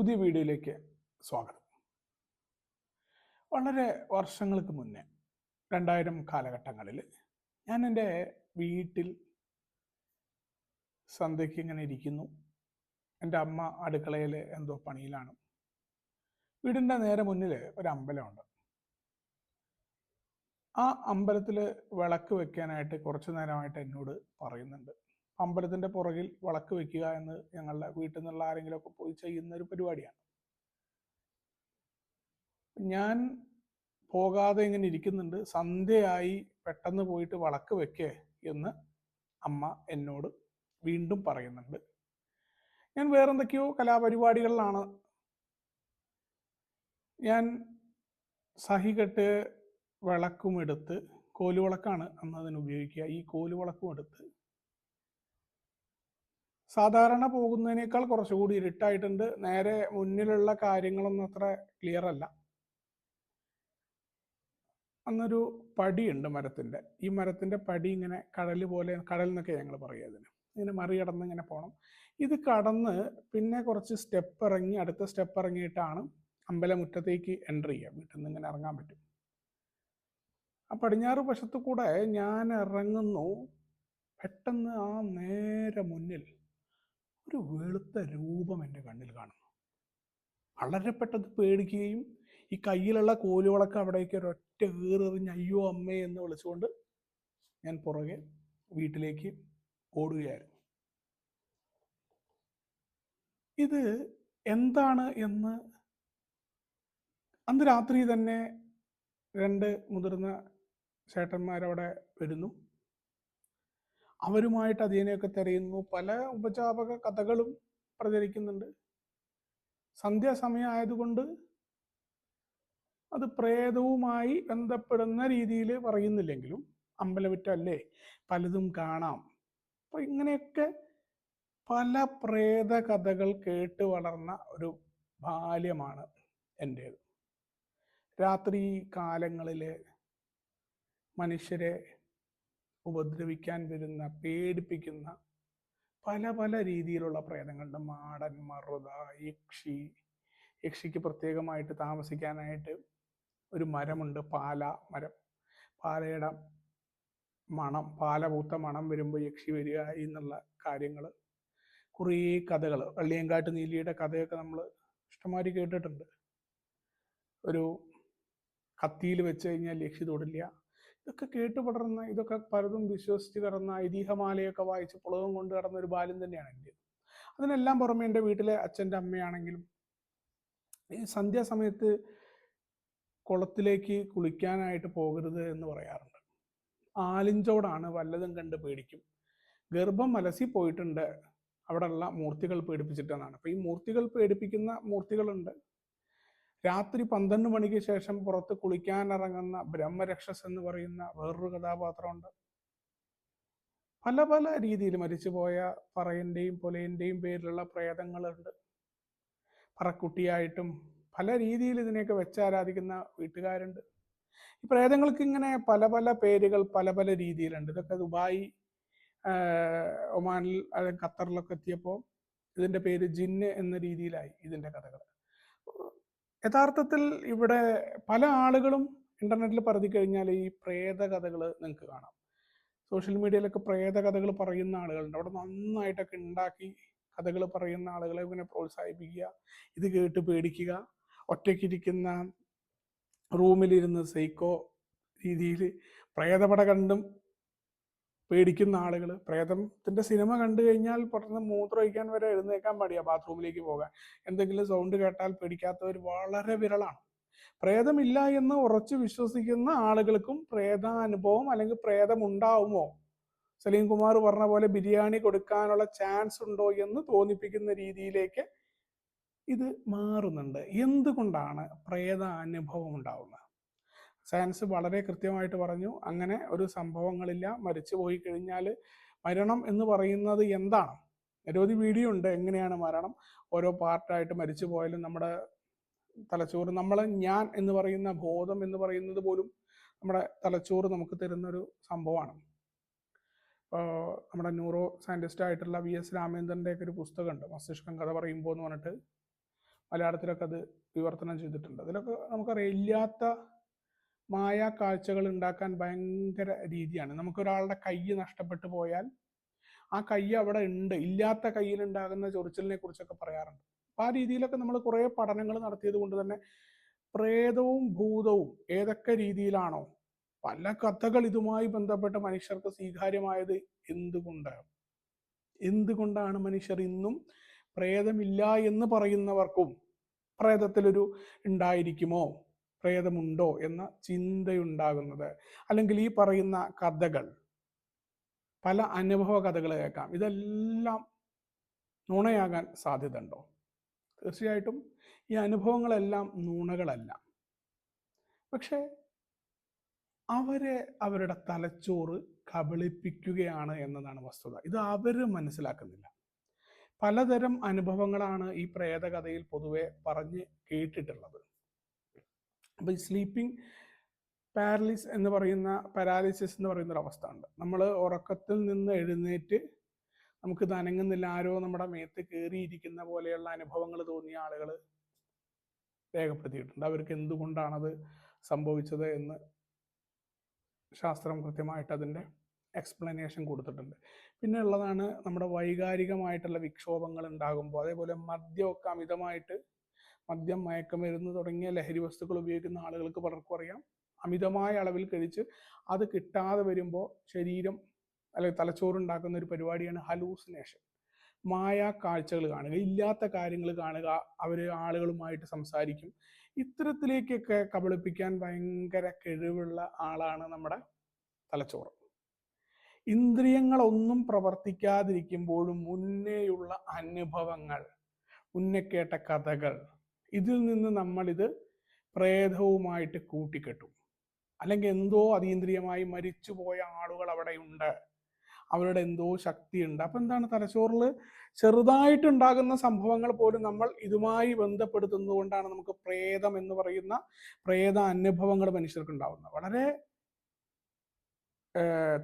പുതിയ വീഡിയോയിലേക്ക് സ്വാഗതം. വളരെ വർഷങ്ങൾക്ക് മുന്നേ രണ്ടായിരം കാലഘട്ടങ്ങളിൽ ഞാൻ എന്റെ വീട്ടിൽ സന്ധ്യയ്ക്ക് ഇങ്ങനെ ഇരിക്കുന്നു. എന്റെ അമ്മ അടുക്കളയിൽ എന്തോ പണിയിലാണ്. വീടിന്റെ നേരെ മുന്നിൽ ഒരു അമ്പലമുണ്ട്. ആ അമ്പലത്തിൽ വിളക്ക് വെക്കാനായിട്ട് കുറച്ചു നേരമായിട്ട് എന്നോട് പറയുന്നുണ്ട്. അമ്പലത്തിന്റെ പുറകിൽ വിളക്ക് വെക്കുക എന്ന് ഞങ്ങളുടെ വീട്ടിൽ നിന്നുള്ള ആരെങ്കിലും ഒക്കെ പോയി ചെയ്യുന്ന ഒരു പരിപാടിയാണ്. ഞാൻ പോകാതെ ഇങ്ങനെ ഇരിക്കുന്നുണ്ട്. സന്ധ്യയായി പെട്ടെന്ന് പോയിട്ട് വിളക്ക് വെക്കേ എന്ന് അമ്മ എന്നോട് വീണ്ടും പറയുന്നുണ്ട്. ഞാൻ വേറെന്തൊക്കെയോ കലാപരിപാടികളിലാണ്. ഞാൻ സഹികെട്ട് വിളക്കുമെടുത്ത് കോലുവിളക്കാണ് അന്ന് അതിന് ഉപയോഗിക്കുക. ഈ കോലുവിളക്കും എടുത്ത് സാധാരണ പോകുന്നതിനേക്കാൾ കുറച്ചുകൂടി ഇരുട്ടായിട്ടുണ്ട്. നേരെ മുന്നിലുള്ള കാര്യങ്ങളൊന്നും അത്ര ക്ലിയർ അല്ല. അന്നൊരു പടിയുണ്ട് മരത്തിന്റെ. ഈ മരത്തിന്റെ പടി ഇങ്ങനെ കടൽ പോലെ കടൽ എന്നൊക്കെ ഞങ്ങൾ പറയുക അതിന്. ഇങ്ങനെ മറികടന്ന് ഇങ്ങനെ പോകണം ഇത് കടന്ന് പിന്നെ കുറച്ച് സ്റ്റെപ്പ് ഇറങ്ങി അടുത്ത സ്റ്റെപ്പ് ഇറങ്ങിയിട്ടാണ് അമ്പലമുറ്റത്തേക്ക് എന്റർ ചെയ്യുക. വീട്ടിൽ നിന്ന് ഇങ്ങനെ ഇറങ്ങാൻ പറ്റും. ആ പടിഞ്ഞാറ് വശത്തു കൂടെ ഞാൻ ഇറങ്ങുന്നു. പെട്ടെന്ന് ആ നേരെ മുന്നിൽ ഒരു വെളുത്ത രൂപം എന്റെ കണ്ണിൽ കാണുന്നു. വളരെ പെട്ടെന്ന് പേടിക്കുകയും ഈ കയ്യിലുള്ള കോലുകളൊക്കെ അവിടേക്ക് ഒരൊറ്റ ഏറെറിഞ്ഞ് അയ്യോ അമ്മേ എന്ന് വിളിച്ചുകൊണ്ട് ഞാൻ പുറകെ വീട്ടിലേക്ക് ഓടുകയായിരുന്നു. ഇത് എന്താണ് എന്ന് അന്ന് രാത്രി തന്നെ രണ്ട് മുതിർന്ന ചേട്ടന്മാരവിടെ വരുന്നു. അവരുമായിട്ട് അതിനെയൊക്കെ തിരയുന്നു. പല ഉപജാപക കഥകളും പ്രചരിക്കുന്നുണ്ട്. സന്ധ്യാസമയം ആയതുകൊണ്ട് അത് പ്രേതവുമായി ബന്ധപ്പെടുന്ന രീതിയിൽ പറയുന്നില്ലെങ്കിലും അമ്പലവിറ്റല്ലേ? പലതും കാണാം. അപ്പൊ ഇങ്ങനെയൊക്കെ പല പ്രേത കഥകൾ കേട്ട് വളർന്ന ഒരു ബാല്യമാണ് എന്റേത് രാത്രി കാലങ്ങളിൽ മനുഷ്യരെ ഉപദ്രവിക്കാൻ വരുന്ന പേടിപ്പിക്കുന്ന പല പല രീതിയിലുള്ള പ്രേതങ്ങളുണ്ട് മാടൻ മറുത യക്ഷി. യക്ഷിക്ക് പ്രത്യേകമായിട്ട് താമസിക്കാനായിട്ട് ഒരു മരമുണ്ട് പാല മരം. പാലയുടെ മണം പാല പൂത്ത മണം വരുമ്പോൾ യക്ഷി വരിക എന്നുള്ള കാര്യങ്ങൾ. കുറേ കഥകൾ വള്ളിയങ്കാട്ട് നീലിയുടെ കഥയൊക്കെ നമ്മൾ ഇഷ്ടമാതിരി കേട്ടിട്ടുണ്ട്. ഒരു കത്തിയിൽ വെച്ച് കഴിഞ്ഞാൽ യക്ഷി തൊടില്ല. ഇതൊക്കെ കേട്ട് പടർന്ന ഇതൊക്കെ പലതും വിശ്വസിച്ച് കിടന്ന ഐതിഹ്യമാലയൊക്കെ വായിച്ച് പുളകം കൊണ്ട് കിടന്ന ഒരു ബാലൻ തന്നെയാണ് എന്റെ അതിനെല്ലാം പുറമെ എന്റെ വീട്ടിലെ അച്ഛന്റെ അമ്മയാണെങ്കിലും ഈ സന്ധ്യാസമയത്ത് കുളത്തിലേക്ക് കുളിക്കാനായിട്ട് പോകരുത് എന്ന് പറയാറുണ്ട്. ആലിഞ്ചോടാണ് വല്ലതും കണ്ട് പേടിക്കും. ഗർഭം അലസി പോയിട്ടുണ്ട്. അവിടെയുള്ള മൂർത്തികൾ പേടിപ്പിച്ചിട്ടെന്നാണ്. അപ്പൊ ഈ മൂർത്തികൾ പേടിപ്പിക്കുന്ന മൂർത്തികളുണ്ട്. രാത്രി പന്ത്രണ്ട് മണിക്ക് ശേഷം പുറത്ത് കുളിക്കാനിറങ്ങുന്ന ബ്രഹ്മരക്ഷസ് എന്ന് പറയുന്ന വേറൊരു കഥാപാത്രമുണ്ട്. പല പല രീതിയിൽ മരിച്ചുപോയ പറയന്റെയും പുലയന്റെയും പേരിലുള്ള പ്രേതങ്ങളുണ്ട്. പറക്കുട്ടിയായിട്ടും പല രീതിയിൽ ഇതിനെയൊക്കെ വെച്ചാരാധിക്കുന്ന വീട്ടുകാരുണ്ട്. ഈ പ്രേതങ്ങൾക്ക് ഇങ്ങനെ പല പല പേരുകൾ പല പല രീതിയിലുണ്ട്. ഇതൊക്കെ ദുബായി ഒമാനിൽ ഖത്തറിലൊക്കെ എത്തിയപ്പോൾ ഇതിന്റെ പേര് ജിന്ന് എന്ന രീതിയിലായി ഇതിന്റെ കഥകൾ. യഥാർത്ഥത്തിൽ ഇവിടെ പല ആളുകളും ഇന്റർനെറ്റിൽ പരതി കഴിഞ്ഞാൽ ഈ പ്രേത കഥകൾ നിങ്ങൾക്ക് കാണാം. സോഷ്യൽ മീഡിയയിലൊക്കെ പ്രേത കഥകൾ പറയുന്ന ആളുകളുണ്ട്. അവിടെ നന്നായിട്ടൊക്കെ ഉണ്ടാക്കി കഥകൾ പറയുന്ന ആളുകളെ ഇങ്ങനെ പ്രോത്സാഹിപ്പിക്കുക ഇത് കേട്ട് പേടിക്കുക ഒറ്റയ്ക്കിരിക്കുന്ന റൂമിലിരുന്ന് സൈക്കോ രീതിയിൽ പ്രേതപട കണ്ടും പേടിക്കുന്ന ആളുകൾ പ്രേതത്തിന്റെ സിനിമ കണ്ടു കഴിഞ്ഞാൽ പെട്ടെന്ന് മൂത്രമൊഴിക്കാൻ വരെ എഴുന്നേക്കാൻ പാടിയാ ബാത്റൂമിലേക്ക് പോകാൻ. എന്തെങ്കിലും സൗണ്ട് കേട്ടാൽ പേടിക്കാത്തവർ വളരെ വിരളാണ്. പ്രേതമില്ല എന്ന് ഉറച്ചു വിശ്വസിക്കുന്ന ആളുകൾക്കും പ്രേതാനുഭവം അല്ലെങ്കിൽ പ്രേതം ഉണ്ടാവുമോ സലീം കുമാർ പറഞ്ഞ പോലെ ബിരിയാണി കൊടുക്കാനുള്ള ചാൻസ് ഉണ്ടോ എന്ന് തോന്നിപ്പിക്കുന്ന രീതിയിലേക്ക് ഇത് മാറുന്നുണ്ട്. എന്തുകൊണ്ടാണ് പ്രേതാനുഭവം ഉണ്ടാവുന്നത്? സയൻസ് വളരെ കൃത്യമായിട്ട് പറഞ്ഞു. അങ്ങനെ ഒരു സംഭവങ്ങളില്ല. മരിച്ചു പോയി കഴിഞ്ഞാൽ മരണം എന്ന് പറയുന്നത് എന്താണ്? നിരവധി വീഡിയോ ഉണ്ട് എങ്ങനെയാണ് മരണം? ഓരോ പാർട്ടായിട്ട് മരിച്ചു പോയാലും നമ്മുടെ തലച്ചോറ് നമ്മൾ ഞാൻ എന്ന് പറയുന്ന ബോധം എന്ന് പറയുന്നത് പോലും നമ്മുടെ തലച്ചോറ് നമുക്ക് തരുന്നൊരു സംഭവമാണ്. ഇപ്പോൾ നമ്മുടെ ന്യൂറോ സയന്റിസ്റ്റ് ആയിട്ടുള്ള വി എസ് രാമേന്ദ്രന്റെ ഒക്കെ ഒരു പുസ്തകമുണ്ട്. മസ്തിഷ്കം കഥ പറയുമ്പോൾ എന്ന് പറഞ്ഞിട്ട് മലയാളത്തിലൊക്കെ അത് വിവർത്തനം ചെയ്തിട്ടുണ്ട്. അതിലൊക്കെ നമുക്കറിയാം ഇല്ലാത്ത മായ കാഴ്ചകൾ ഉണ്ടാക്കാൻ ഭയങ്കര രീതിയാണ്. നമുക്കൊരാളുടെ കൈ നഷ്ടപ്പെട്ടു പോയാൽ ആ കൈ അവിടെ ഉണ്ട്. ഇല്ലാത്ത കയ്യിൽ ഉണ്ടാകുന്ന ചൊറിച്ചിലിനെ കുറിച്ചൊക്കെ പറയാറുണ്ട്. അപ്പൊ ആ രീതിയിലൊക്കെ നമ്മൾ കുറേ പഠനങ്ങൾ നടത്തിയത് കൊണ്ട് തന്നെ പ്രേതവും ഭൂതവും ഏതൊക്കെ രീതിയിലാണോ പല കഥകൾ ഇതുമായി ബന്ധപ്പെട്ട് മനുഷ്യർക്ക് സ്വീകാര്യമായത് എന്തുകൊണ്ട്? എന്തുകൊണ്ടാണ് മനുഷ്യർ ഇന്നും പ്രേതമില്ല എന്ന് പറയുന്നവർക്കും പ്രേതത്തിലൊരു ഉണ്ടായിരിക്കുമോ? പ്രേതമുണ്ടോ എന്ന ചിന്തയുണ്ടാകുന്നത്. അല്ലെങ്കിൽ ഈ പറയുന്ന കഥകൾ പല അനുഭവ കഥകൾ കേൾക്കാം. ഇതെല്ലാം നുണയാകാൻ സാധ്യത ഉണ്ടോ തീർച്ചയായിട്ടും ഈ അനുഭവങ്ങളെല്ലാം നുണകളല്ല. പക്ഷേ അവരെ അവരുടെ തലച്ചോറ് കബളിപ്പിക്കുകയാണ് എന്നതാണ് വസ്തുത. ഇത് അവർ മനസ്സിലാക്കുന്നില്ല. പലതരം അനുഭവങ്ങളാണ് ഈ പ്രേതകഥയിൽ പൊതുവെ പറഞ്ഞ് കേട്ടിട്ടുള്ളത്. അപ്പൊ ഈ സ്ലീപ്പിംഗ് പാരലിസ് എന്ന് പറയുന്ന പാരാലിസിസ് എന്ന് പറയുന്ന ഒരു അവസ്ഥ ഉണ്ട്. നമ്മൾ ഉറക്കത്തിൽ നിന്ന് എഴുന്നേറ്റ് നമുക്ക് നനങ്ങുന്നില്ല. ആരോ നമ്മുടെ മേത്ത് കയറിയിരിക്കുന്ന പോലെയുള്ള അനുഭവങ്ങൾ തോന്നിയ ആളുകൾ രേഖപ്പെടുത്തിയിട്ടുണ്ട്. അവർക്ക് എന്തുകൊണ്ടാണത് സംഭവിച്ചത് എന്ന് ശാസ്ത്രം കൃത്യമായിട്ട് അതിന്റെ എക്സ്പ്ലനേഷൻ കൊടുത്തിട്ടുണ്ട്. പിന്നെ ഉള്ളതാണ് നമ്മുടെ വൈകാരികമായിട്ടുള്ള വിക്ഷോഭങ്ങൾ ഉണ്ടാകുമ്പോൾ അതേപോലെ മദ്യമൊക്കെ അമിതമായിട്ട് മദ്യം മയക്കമരുന്ന് തുടങ്ങിയ ലഹരി വസ്തുക്കൾ ഉപയോഗിക്കുന്ന ആളുകൾക്ക് പലർക്കും അറിയാം. അമിതമായ അളവിൽ കഴിച്ച് അത് കിട്ടാതെ വരുമ്പോൾ ശരീരം അല്ലെങ്കിൽ തലച്ചോറുണ്ടാക്കുന്ന ഒരു പരിപാടിയാണ് ഹലൂസിനേഷൻ മായ കാഴ്ചകൾ കാണുക ഇല്ലാത്ത കാര്യങ്ങൾ കാണുക അവർ ആളുകളുമായിട്ട് സംസാരിക്കും. ഇത്തരത്തിലേക്കൊക്കെ കബളിപ്പിക്കാൻ ഭയങ്കര കഴിവുള്ള ആളാണ് നമ്മുടെ തലച്ചോറ്. ഇന്ദ്രിയങ്ങളൊന്നും പ്രവർത്തിക്കാതിരിക്കുമ്പോഴും മുന്നേയുള്ള അനുഭവങ്ങൾ മുന്നേ കേട്ട കഥകൾ ഇതിൽ നിന്ന് നമ്മളിത് പ്രേതവുമായിട്ട് കൂട്ടിക്കെട്ടും. അല്ലെങ്കിൽ എന്തോ അതീന്ദ്രിയമായി മരിച്ചുപോയ ആളുകൾ അവിടെ ഉണ്ട് അവരുടെ എന്തോ ശക്തിയുണ്ട്. അപ്പൊ എന്താണ് തലച്ചോറിൽ ചെറുതായിട്ടുണ്ടാകുന്ന സംഭവങ്ങൾ പോലും നമ്മൾ ഇതുമായി ബന്ധപ്പെടുത്തുന്നതുകൊണ്ടാണ് നമുക്ക് പ്രേതം എന്ന് പറയുന്ന പ്രേത അനുഭവങ്ങൾ മനുഷ്യർക്ക് ഉണ്ടാവുന്നത് വളരെ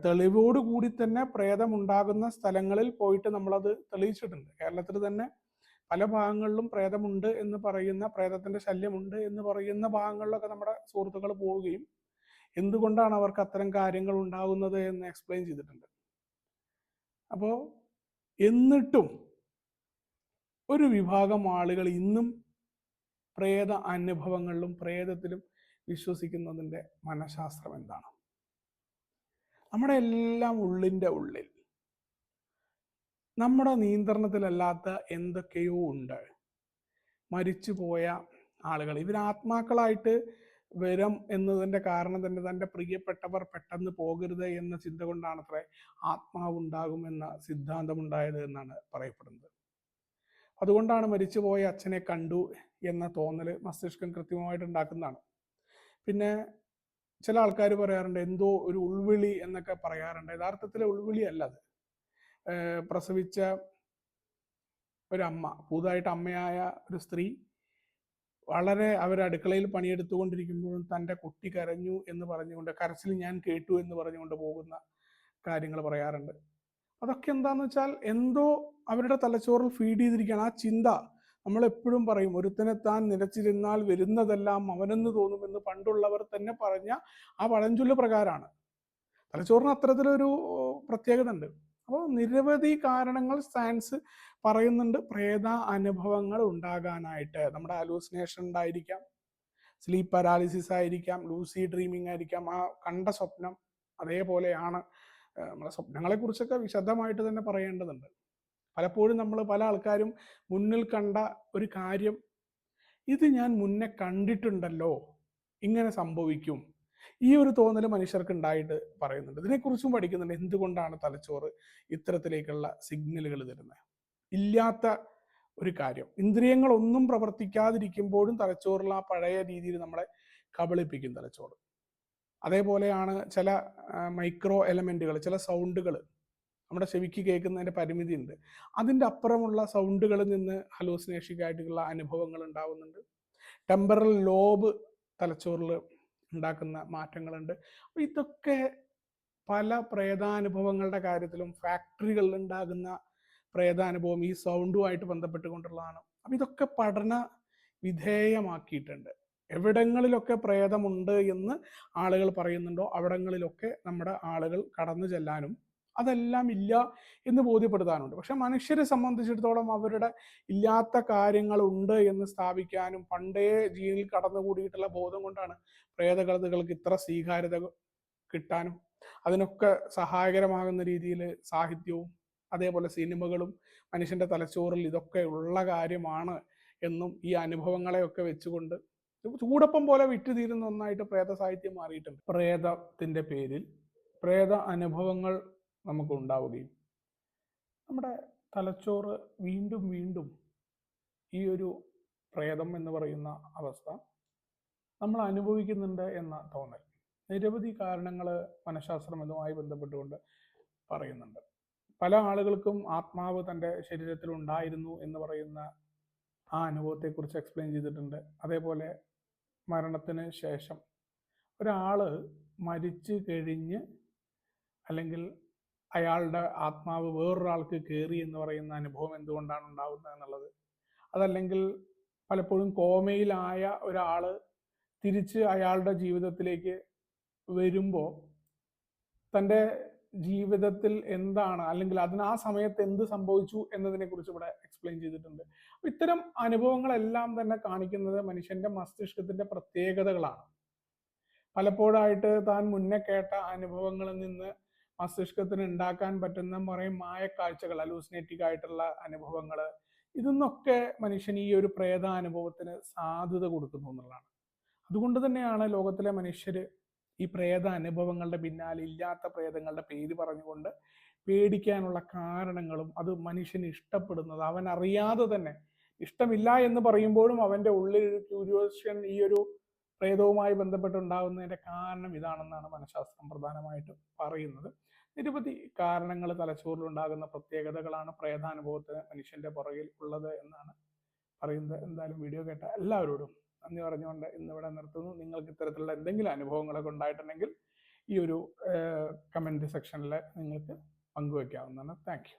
തെളിവോടുകൂടി തന്നെ പ്രേതം ഉണ്ടാകുന്ന സ്ഥലങ്ങളിൽ പോയിട്ട് നമ്മളത് തെളിയിച്ചിട്ടുണ്ട്. കേരളത്തിൽ തന്നെ പല ഭാഗങ്ങളിലും പ്രേതമുണ്ട് എന്ന് പറയുന്ന പ്രേതത്തിന്റെ ശല്യമുണ്ട് എന്ന് പറയുന്ന ഭാഗങ്ങളിലൊക്കെ നമ്മുടെ സുഹൃത്തുക്കൾ പോവുകയും എന്തുകൊണ്ടാണ് അവർക്ക് അത്തരം കാര്യങ്ങൾ ഉണ്ടാകുന്നത് എന്ന് എക്സ്പ്ലെയിൻ ചെയ്തിട്ടുണ്ട്. അപ്പോൾ എന്നിട്ടും ഒരു വിഭാഗം ആളുകൾ ഇന്നും പ്രേത അനുഭവങ്ങളിലും പ്രേതത്തിലും വിശ്വസിക്കുന്നതിന്റെ മനഃശാസ്ത്രം എന്താണ്? നമ്മുടെ എല്ലാം ഉള്ളിന്റെ ഉള്ളിൽ നമ്മുടെ നിയന്ത്രണത്തിലല്ലാത്ത എന്തൊക്കെയോ ഉണ്ട്. മരിച്ചുപോയ ആളുകൾ. ഇവർ ആത്മാക്കളായിട്ട് വരം എന്നതിന്റെ കാരണം തന്നെ തന്റെ പ്രിയപ്പെട്ടവർ പെട്ടെന്ന് പോകരുത് എന്ന ചിന്ത കൊണ്ടാണ് അത്ര ആത്മാവുണ്ടാകുമെന്ന സിദ്ധാന്തമുണ്ടായത് എന്നാണ് പറയപ്പെടുന്നത്. അതുകൊണ്ടാണ് മരിച്ചുപോയ അച്ഛനെ കണ്ടു എന്ന തോന്നൽ മസ്തിഷ്കം കൃത്യമായിട്ട് ഉണ്ടാക്കുന്നതാണ് പിന്നെ ചില ആൾക്കാർ പറയാറുണ്ട് എന്തോ ഒരു ഉൾവിളി എന്നൊക്കെ പറയാറുണ്ട്. യഥാർത്ഥത്തിലെ ഉൾവിളി അല്ല അത്. പ്രസവിച്ച ഒരമ്മ പുതുതായിട്ട് അമ്മയായ ഒരു സ്ത്രീ വളരെ അവർ അടുക്കളയിൽ പണിയെടുത്തുകൊണ്ടിരിക്കുമ്പോഴും തന്റെ കുട്ടി കരഞ്ഞു എന്ന് പറഞ്ഞുകൊണ്ട് കരച്ചിൽ ഞാൻ കേട്ടു എന്ന് പറഞ്ഞുകൊണ്ട് പോകുന്ന കാര്യങ്ങൾ പറയാറുണ്ട്. അതൊക്കെ എന്താന്ന് വെച്ചാൽ എന്തോ അവരുടെ തലച്ചോറിൽ ഫീഡ് ചെയ്തിരിക്കുകയാണ്. ആ ചിന്ത നമ്മൾ എപ്പോഴും പറയും ഒരുത്തനെ താൻ നിലച്ചിരുന്നാൽ വരുന്നതെല്ലാം അവനെന്ന് തോന്നുമെന്ന് പണ്ടുള്ളവർ തന്നെ പറഞ്ഞ ആ പഴഞ്ചൊല്ല് പ്രകാരമാണ്. തലച്ചോറിന് അത്തരത്തിലൊരു പ്രത്യേകത ഉണ്ട് അപ്പോൾ നിരവധി കാരണങ്ങൾ സയൻസ് പറയുന്നുണ്ട്. പ്രേത അനുഭവങ്ങൾ ഉണ്ടാകാനായിട്ട്. നമ്മുടെ അലൂസിനേഷൻ ഉണ്ടായിരിക്കാം. സ്ലീപ്പ് പാരാലിസിസ് ആയിരിക്കാം. ലൂസി ഡ്രീമിംഗ് ആയിരിക്കാം. ആ കണ്ട സ്വപ്നം അതേപോലെയാണ്. നമ്മുടെ സ്വപ്നങ്ങളെ കുറിച്ചൊക്കെ വിശദമായിട്ട് തന്നെ പറയേണ്ടതുണ്ട്. പലപ്പോഴും നമ്മൾ പല ആൾക്കാരും മുന്നിൽ കണ്ട ഒരു കാര്യം ഇത് ഞാൻ മുന്നേ കണ്ടിട്ടുണ്ടല്ലോ. ഇങ്ങനെ സംഭവിക്കും. ഈ ഒരു തോന്നൽ മനുഷ്യർക്ക് ഉണ്ടായിട്ട് പറയുന്നുണ്ട്. ഇതിനെക്കുറിച്ചും പഠിക്കുന്നുണ്ട്. എന്തുകൊണ്ടാണ് തലച്ചോറ് ഇത്തരത്തിലേക്കുള്ള സിഗ്നലുകൾ തരുന്നത്? ഇല്ലാത്ത ഒരു കാര്യം. ഇന്ദ്രിയങ്ങളൊന്നും പ്രവർത്തിക്കാതിരിക്കുമ്പോഴും തലച്ചോറിൽ ആ പഴയ രീതിയിൽ നമ്മളെ കബളിപ്പിക്കും തലച്ചോറ്. അതേപോലെയാണ് ചില മൈക്രോ എലമെന്റുകൾ ചില സൗണ്ടുകൾ നമ്മുടെ ചെവിക്ക് കേൾക്കുന്നതിന്റെ പരിമിതി ഉണ്ട് അതിന്റെ അപ്പുറമുള്ള സൗണ്ടുകളിൽ നിന്ന് ഹലോസിനേഷിക്കായിട്ടുള്ള അനുഭവങ്ങൾ ഉണ്ടാവുന്നുണ്ട്. ടെമ്പറൽ ലോബ് തലച്ചോറിൽ ഉണ്ടാക്കുന്ന മാറ്റങ്ങളുണ്ട്. അപ്പോൾ ഇതൊക്കെ പല പ്രേതാനുഭവങ്ങളുടെ കാര്യത്തിലും ഫാക്ടറികളിൽ ഉണ്ടാകുന്ന പ്രേതാനുഭവം ഈ സൗണ്ടുമായിട്ട് ബന്ധപ്പെട്ടുകൊണ്ടുള്ളതാണ്. അപ്പം ഇതൊക്കെ പഠന വിധേയമാക്കിയിട്ടുണ്ട്. എവിടങ്ങളിലൊക്കെ പ്രേതമുണ്ട് എന്ന് ആളുകൾ പറയുന്നുണ്ടോ അവിടങ്ങളിലൊക്കെ നമ്മുടെ ആളുകൾ കടന്നു ചെല്ലാനും അതെല്ലാം ഇല്ല എന്ന് ബോധ്യപ്പെടുത്താനുണ്ട്. പക്ഷെ മനുഷ്യരെ സംബന്ധിച്ചിടത്തോളം അവരുടെ ഇല്ലാത്ത കാര്യങ്ങളുണ്ട് എന്ന് സ്ഥാപിക്കാനും പണ്ടേ ജീനിൽ കടന്നുകൂടിയിട്ടുള്ള ബോധം കൊണ്ടാണ് പ്രേതകഥകൾക്ക് ഇത്ര സ്വീകാര്യത കിട്ടാനും അതിനൊക്കെ സഹായകരമാകുന്ന രീതിയിൽ സാഹിത്യവും അതേപോലെ സിനിമകളും മനുഷ്യന്റെ തലച്ചോറിൽ ഇതൊക്കെ ഉള്ള കാര്യമാണ് എന്നും ഈ അനുഭവങ്ങളെയൊക്കെ വെച്ചുകൊണ്ട് ചൂടപ്പം പോലെ വിറ്റുതീരുന്ന ഒന്നായിട്ട് പ്രേത സാഹിത്യം മാറിയിട്ടുണ്ട്. പ്രേതത്തിന്റെ പേരിൽ പ്രേത അനുഭവങ്ങൾ നമുക്ക് ഉണ്ടാവുകയും നമ്മുടെ തലച്ചോറ് വീണ്ടും വീണ്ടും ഈ ഒരു പ്രേതം എന്ന് പറയുന്ന അവസ്ഥ നമ്മൾ അനുഭവിക്കുന്നുണ്ട് എന്ന തോന്നൽ. നിരവധി കാരണങ്ങൾ മനഃശാസ്ത്രം ഇതുമായി ബന്ധപ്പെട്ടുകൊണ്ട് പറയുന്നുണ്ട്. പല ആളുകൾക്കും ആത്മാവ് തന്റെ ശരീരത്തിൽ ഉണ്ടായിരുന്നു എന്ന് പറയുന്ന ആ അനുഭവത്തെക്കുറിച്ച് എക്സ്പ്ലെയിൻ ചെയ്തിട്ടുണ്ട്. അതേപോലെ മരണത്തിന് ശേഷം ഒരാൾ മരിച്ചു കഴിഞ്ഞ് അല്ലെങ്കിൽ അയാളുടെ ആത്മാവ് വേറൊരാൾക്ക് കയറി എന്ന് പറയുന്ന അനുഭവം എന്തുകൊണ്ടാണ് ഉണ്ടാകുന്നത് എന്നുള്ളത്. അതല്ലെങ്കിൽ പലപ്പോഴും കോമയിലായ ഒരാൾ തിരിച്ച് അയാളുടെ ജീവിതത്തിലേക്ക് വരുമ്പോൾ തന്റെ ജീവിതത്തിൽ എന്താണ് അല്ലെങ്കിൽ അതിന് ആ സമയത്ത് എന്ത് സംഭവിച്ചു എന്നതിനെ കുറിച്ച് ഇവിടെ എക്സ്പ്ലെയിൻ ചെയ്തിട്ടുണ്ട്. ഇത്തരം അനുഭവങ്ങളെല്ലാം തന്നെ കാണിക്കുന്നത് മനുഷ്യന്റെ മസ്തിഷ്കത്തിന്റെ പ്രത്യേകതകളാണ്. പലപ്പോഴായിട്ട് താൻ മുന്നേ കേട്ട അനുഭവങ്ങളിൽ നിന്ന് മസ്തിഷ്കത്തിന് ഉണ്ടാക്കാൻ പറ്റുന്ന കുറേ മായക്കാഴ്ചകൾ അലൂസിനേറ്റിക് ആയിട്ടുള്ള അനുഭവങ്ങൾ ഇതൊന്നൊക്കെ മനുഷ്യൻ ഈ ഒരു പ്രേത അനുഭവത്തിന് സാധ്യത കൊടുക്കുന്നു എന്നുള്ളതാണ്. അതുകൊണ്ട് തന്നെയാണ് ലോകത്തിലെ മനുഷ്യർ ഈ പ്രേത അനുഭവങ്ങളുടെ പിന്നാലെ ഇല്ലാത്ത പ്രേതങ്ങളുടെ പേര് പറഞ്ഞുകൊണ്ട് പേടിക്കാനുള്ള കാരണങ്ങളും അത് മനുഷ്യന് ഇഷ്ടപ്പെടുന്നത്. അവൻ അറിയാതെ തന്നെ ഇഷ്ടമില്ല എന്ന് പറയുമ്പോഴും അവന്റെ ഉള്ളിൽ ഒരു ക്യൂരിയോഷൻ ഈ ഒരു പ്രേതവുമായി ബന്ധപ്പെട്ടുണ്ടാകുന്നതിന്റെ കാരണം ഇതാണെന്നാണ് മനഃശാസ്ത്രം പ്രധാനമായിട്ടും പറയുന്നത്. നിരവധി കാരണങ്ങൾ തലച്ചോറിൽ ഉണ്ടാകുന്ന പ്രത്യേകതകളാണ് പ്രേതാനുഭവത്തിന് മനുഷ്യന്റെ പുറകിൽ ഉള്ളത് എന്നാണ് പറയുന്നത്. എന്തായാലും വീഡിയോ കേട്ട എല്ലാവരോടും നന്ദി പറഞ്ഞുകൊണ്ട് ഇന്നിവിടെ നിർത്തുന്നു. നിങ്ങൾക്ക് ഇത്തരത്തിലുള്ള എന്തെങ്കിലും അനുഭവങ്ങളൊക്കെ ഉണ്ടായിട്ടുണ്ടെങ്കിൽ ഈ ഒരു കമന്റ് സെക്ഷനിൽ നിങ്ങൾക്ക് പങ്കുവയ്ക്കാവുന്നതാണ്. താങ്ക്